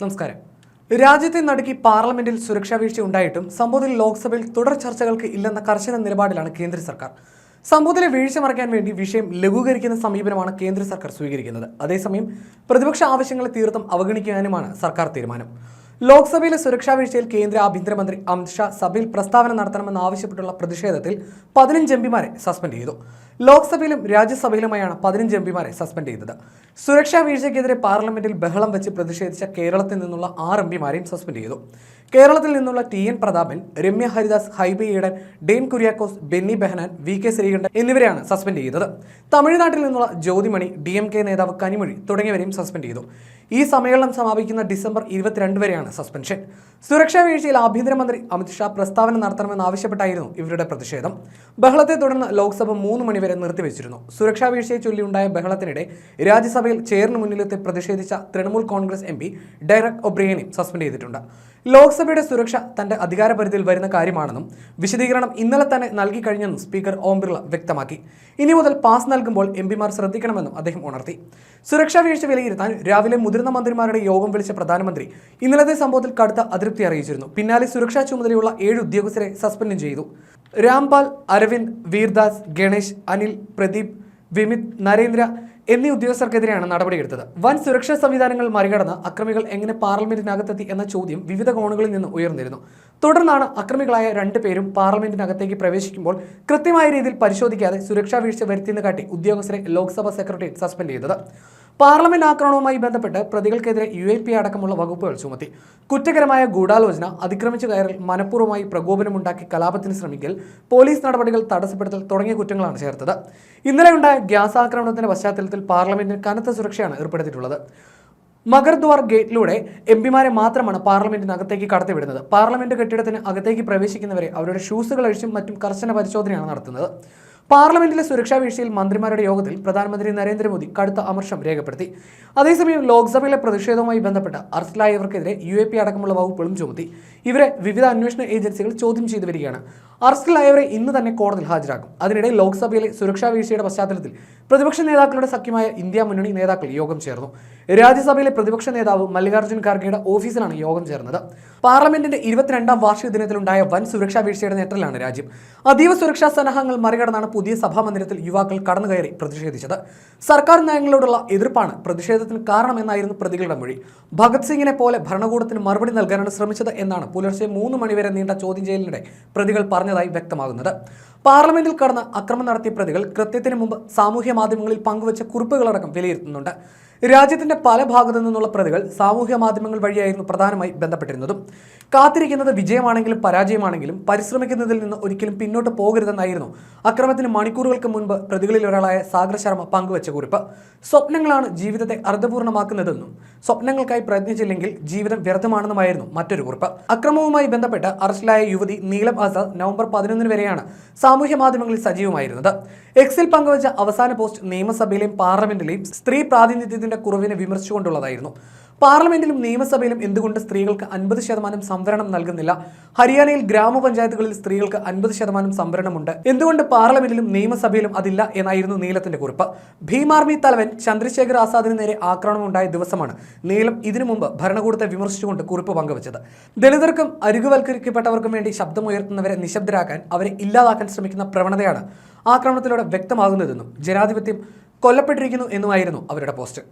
നമസ്കാരം. രാജ്യത്തെ നടുക്കി പാർലമെന്റിൽ സുരക്ഷാ വീഴ്ച ഉണ്ടായിട്ടും സംഭവത്തിൽ ലോക്സഭയിൽ തുടർ ചർച്ചകൾക്ക് ഇല്ലെന്ന കർശന നിലപാടിലാണ് കേന്ദ്ര സർക്കാർ. സംഭവത്തിലെ വീഴ്ച മറയ്ക്കാൻ വേണ്ടി വിഷയം ലഘൂകരിക്കുന്ന സമീപനമാണ് കേന്ദ്ര സർക്കാർ സ്വീകരിക്കുന്നത്. അതേസമയം പ്രതിപക്ഷ ആവശ്യങ്ങളെ തീർത്തും അവഗണിക്കാനുമാണ് സർക്കാർ തീരുമാനം. ലോക്സഭയിലെ സുരക്ഷാ വീഴ്ചയിൽ കേന്ദ്ര ആഭ്യന്തരമന്ത്രി അമിത്ഷാ സഭയിൽ പ്രസ്താവന നടത്തണമെന്ന് ആവശ്യപ്പെട്ടുള്ള പ്രതിഷേധത്തിൽ പതിനഞ്ച് എംപിമാരെ സസ്പെൻഡ് ചെയ്തു. ലോക്സഭയിലും രാജ്യസഭയിലുമായാണ് പതിനഞ്ച് എംപിമാരെ സസ്പെൻഡ് ചെയ്തത്. സുരക്ഷാ വീഴ്ചയ്ക്കെതിരെ പാർലമെന്റിൽ ബഹളം വെച്ച് പ്രതിഷേധിച്ച കേരളത്തിൽ നിന്നുള്ള ആറ് എംപിമാരെയും സസ്പെൻഡ് ചെയ്തു. കേരളത്തിൽ നിന്നുള്ള T N Prathapan Ramya Haridas Hibi Eden Dean Kuriakose Benny Behanan V K Sreekandan എന്നിവരെയാണ് സസ്പെൻഡ് ചെയ്തത്. തമിഴ്നാട്ടിൽ നിന്നുള്ള ജ്യോതിമണി ഡി എം കെ നേതാവ് കനിമൊഴി തുടങ്ങിയവരെയും സസ്പെൻഡ് ചെയ്തു. ഈ സമ്മേളനം സമാപിക്കുന്ന ഡിസംബർ ഇരുപത്തിരണ്ട് വരെയാണ് സസ്പെൻഷൻ. സുരക്ഷാ വീഴ്ചയിൽ ആഭ്യന്തരമന്ത്രി അമിത്ഷാ പ്രസ്താവന നടത്തണമെന്ന് നടത്തണമെന്നാവശ്യപ്പെട്ടായിരുന്നു ഇവരുടെ പ്രതിഷേധം. ബഹളത്തെ തുടർന്ന് ലോക്സഭ മൂന്ന് മണിവരെ നിർത്തിവെച്ചിരുന്നു. സുരക്ഷാ വീഴ്ചയെ ചൊല്ലിയുണ്ടായ ബഹളത്തിനിടെ രാജ്യസഭയിൽ ചെയറിന് മുന്നിലെത്തി പ്രതിഷേധിച്ച Trinamool Congress M P Derek ഒബ്രിയനെയും suspend ചെയ്തിട്ടുണ്ട്. ലോക്സഭയുടെ സുരക്ഷ തന്റെ അധികാരപരിധിയിൽ വരുന്ന കാര്യമാണെന്നും വിശദീകരണം ഇന്നലെ തന്നെ നൽകി കഴിഞ്ഞെന്നും സ്പീക്കർ ഓം ബിർള വ്യക്തമാക്കി. ഇനി മുതൽ പാസ് നൽകുമ്പോൾ എം പിമാർ ശ്രദ്ധിക്കണമെന്നും അദ്ദേഹം ഉണർത്തി. സുരക്ഷാ വീഴ്ച വിലയിരുത്താൻ രാവിലെ മുതിർന്ന മന്ത്രിമാരുടെ യോഗം വിളിച്ച പ്രധാനമന്ത്രി ഇന്നലത്തെ സംഭവത്തിൽ കടുത്ത അതൃപ്തി അറിയിച്ചിരുന്നു. പിന്നാലെ സുരക്ഷാ ചുമതലയുള്ള ഏഴ് ഉദ്യോഗസ്ഥരെ സസ്പെൻഡ് ചെയ്തു. രാംപാൽ അരവിന്ദ് വീർദാസ് ഗണേഷ് അനിൽ പ്രദീപ് വിമിത് നരേന്ദ്ര എന്നീ ഉദ്യോഗസ്ഥർക്കെതിരെയാണ് നടപടിയെടുത്തത്. വൻ സുരക്ഷാ സംവിധാനങ്ങൾ മറികടന്ന് അക്രമികൾ എങ്ങനെ പാർലമെന്റിനകത്തെത്തി എന്ന ചോദ്യം വിവിധ കോണുകളിൽ നിന്ന് ഉയർന്നിരുന്നു. തുടർന്നാണ് അക്രമികളായ രണ്ടു പേരും പാർലമെന്റിനകത്തേക്ക് പ്രവേശിക്കുമ്പോൾ കൃത്യമായ രീതിയിൽ പരിശോധിക്കാതെ സുരക്ഷാ വീഴ്ച വരുത്തിയെന്ന് കാട്ടി ഉദ്യോഗസ്ഥരെ ലോക്സഭാ സെക്രട്ടറി സസ്പെൻഡ് ചെയ്തത്. പാർലമെന്റ് ആക്രമണവുമായി ബന്ധപ്പെട്ട് പ്രതികൾക്കെതിരെ യു എ പി അടക്കമുള്ള വകുപ്പുകൾ ചുമത്തി. കുറ്റകരമായ ഗൂഢാലോചന അതിക്രമിച്ചു കയറൽ മനഃപൂർവമായി പ്രകോപനമുണ്ടാക്കി കലാപത്തിന് ശ്രമിക്കൽ പോലീസ് നടപടികൾ തടസ്സപ്പെടുത്തൽ തുടങ്ങിയ കുറ്റങ്ങളാണ് ചേർത്തത്. ഇന്നലെ ഉണ്ടായ ഗ്യാസ് ആക്രമണത്തിന്റെ പശ്ചാത്തലത്തിൽ പാർലമെന്റിന് കനത്ത സുരക്ഷയാണ് ഏർപ്പെടുത്തിയിട്ടുള്ളത്. മകർദ്വാർ ഗേറ്റിലൂടെ എം പിമാരെ മാത്രമാണ് പാർലമെന്റിനകത്തേക്ക് കടത്തിവിടുന്നത്. പാർലമെന്റ് കെട്ടിടത്തിന് അകത്തേക്ക് പ്രവേശിക്കുന്നവരെ അവരുടെ ഷൂസുകൾ അഴിച്ചും മറ്റും കർശന പരിശോധനയാണ് നടത്തുന്നത്. പാർലമെന്റിലെ സുരക്ഷാ വീഴ്ചയിൽ മന്ത്രിമാരുടെ യോഗത്തിൽ പ്രധാനമന്ത്രി നരേന്ദ്രമോദി കടുത്ത അമർഷം രേഖപ്പെടുത്തി. അതേസമയം ലോക്സഭയിലെ പ്രതിഷേധവുമായി ബന്ധപ്പെട്ട് അറസ്റ്റിലായവർക്കെതിരെ യു അടക്കമുള്ള വകുപ്പുകളും ചുമത്തി. ഇവരെ വിവിധ അന്വേഷണ ഏജൻസികൾ ചോദ്യം ചെയ്തു വരികയാണ്. അറസ്റ്റിലായവരെ ഇന്ന് തന്നെ കോടതിയിൽ ഹാജരാക്കും. അതിനിടെ ലോക്സഭയിലെ സുരക്ഷാ വീഴ്ചയുടെ പശ്ചാത്തലത്തിൽ പ്രതിപക്ഷ നേതാക്കളുടെ സഖ്യമായ ഇന്ത്യ മുന്നണി നേതാക്കൾ യോഗം ചേർന്നു. രാജ്യസഭയിലെ പ്രതിപക്ഷ നേതാവ് മല്ലികാർജുൻ ഖാർഗെയുടെ ഓഫീസിലാണ് യോഗം ചേർന്നത്. പാർലമെന്റിന്റെ ഇരുപത്തിരണ്ടാം വാർഷിക ദിനത്തിലുണ്ടായ വൻ സുരക്ഷാ വീഴ്ചയുടെ നേട്ടത്തിലാണ് രാജ്യം. അതീവ സുരക്ഷാ സന്നാഹങ്ങൾ മറികടന്നാണ് പുതിയ സഭാ മന്ദിരത്തിൽ യുവാക്കൾ കടന്നുകയറി പ്രതിഷേധിച്ചത്. സർക്കാർ നയങ്ങളോടുള്ള എതിർപ്പാണ് പ്രതിഷേധത്തിന് കാരണമെന്നായിരുന്നു പ്രതികളുടെ മൊഴി. ഭഗത് സിംഗിനെ പോലെ ഭരണകൂടത്തിന് മറുപടി നൽകാനാണ് ശ്രമിച്ചത് എന്നാണ് പുലർച്ചെ മൂന്ന് മണിവരെ നീണ്ട ചോദ്യം ചെയ്യലിനിടെ പ്രതികൾ പറഞ്ഞതായി വ്യക്തമാകുന്നത്. പാർലമെന്റിൽ കടന്ന് അക്രമം നടത്തിയ പ്രതികൾ കൃത്യത്തിന് മുമ്പ് സാമൂഹ്യ മാധ്യമങ്ങളിൽ പങ്കുവച്ച കുറിപ്പുകളടക്കം വിലയിരുത്തുന്നുണ്ട്. രാജ്യത്തിന്റെ പല ഭാഗത്തു നിന്നുള്ള പ്രതികൾ സാമൂഹ്യ മാധ്യമങ്ങൾ വഴിയായിരുന്നു പ്രധാനമായി ബന്ധപ്പെട്ടിരുന്നതും. കാത്തിരിക്കുന്നത് വിജയമാണെങ്കിലും പരാജയമാണെങ്കിലും പരിശ്രമിക്കുന്നതിൽ നിന്ന് ഒരിക്കലും പിന്നോട്ട് പോകരുതെന്നായിരുന്നു അക്രമത്തിന് മണിക്കൂറുകൾക്ക് മുൻപ് പ്രതികളിൽ ഒരാളായ സാഗർ ശർമ്മ പങ്കുവച്ച കുറിപ്പ്. സ്വപ്നങ്ങളാണ് ജീവിതത്തെ അർത്ഥപൂർണമാക്കുന്നതെന്നും സ്വപ്നങ്ങൾക്കായി പ്രയത്നിച്ചില്ലെങ്കിൽ ജീവിതം വ്യർത്ഥമാണെന്നുമായിരുന്നു മറ്റൊരു കുറിപ്പ്. അക്രമവുമായി ബന്ധപ്പെട്ട് അറസ്റ്റിലായ യുവതി നീലം ആസാദ് നവംബർ പതിനൊന്നിന് വരെയാണ് സാമൂഹ്യ മാധ്യമങ്ങളിൽ സജീവമായിരുന്നത്. എക്സിൽ പങ്കുവച്ച അവസാന പോസ്റ്റ് നിയമസഭയിലെയും പാർലമെന്റിലെയും സ്ത്രീ പ്രാതിനിധ്യത്തിന്റെ കുറവിനെ വിമർശിച്ചുകൊണ്ടുള്ളതായിരുന്നു. പാർലമെന്റിലും നിയമസഭയിലും എന്തുകൊണ്ട് സ്ത്രീകൾക്ക് അൻപത് ശതമാനം സംവരണം നൽകുന്നില്ല? ഹരിയാനയിൽ ഗ്രാമപഞ്ചായത്തുകളിൽ സ്ത്രീകൾക്ക് അൻപത് ശതമാനം സംവരണമുണ്ട്. എന്തുകൊണ്ട് പാർലമെന്റിലും നിയമസഭയിലും അതില്ല എന്നായിരുന്നു നീലത്തിന്റെ കുറിപ്പ്. ഭീമാർമി തലവൻ ചന്ദ്രശേഖർ ആസാദിന് നേരെ ആക്രമണമുണ്ടായ ദിവസമാണ് നീലം ഇതിനു മുമ്പ് ഭരണകൂടത്തെ വിമർശിച്ചുകൊണ്ട് കുറിപ്പ് പങ്കുവച്ചത്. ദളിതർക്കും അരികുവൽക്കരിക്കപ്പെട്ടവർക്കും വേണ്ടി ശബ്ദമുയർത്തുന്നവരെ നിശബ്ദരാക്കാൻ അവരെ ഇല്ലാതാക്കാൻ ശ്രമിക്കുന്ന പ്രവണതയാണ് ആക്രമണത്തിലൂടെ വ്യക്തമാകുന്നതെന്നും ജനാധിപത്യം കൊല്ലപ്പെട്ടിരിക്കുന്നു എന്നുമായിരുന്നു അവരുടെ പോസ്റ്റ്.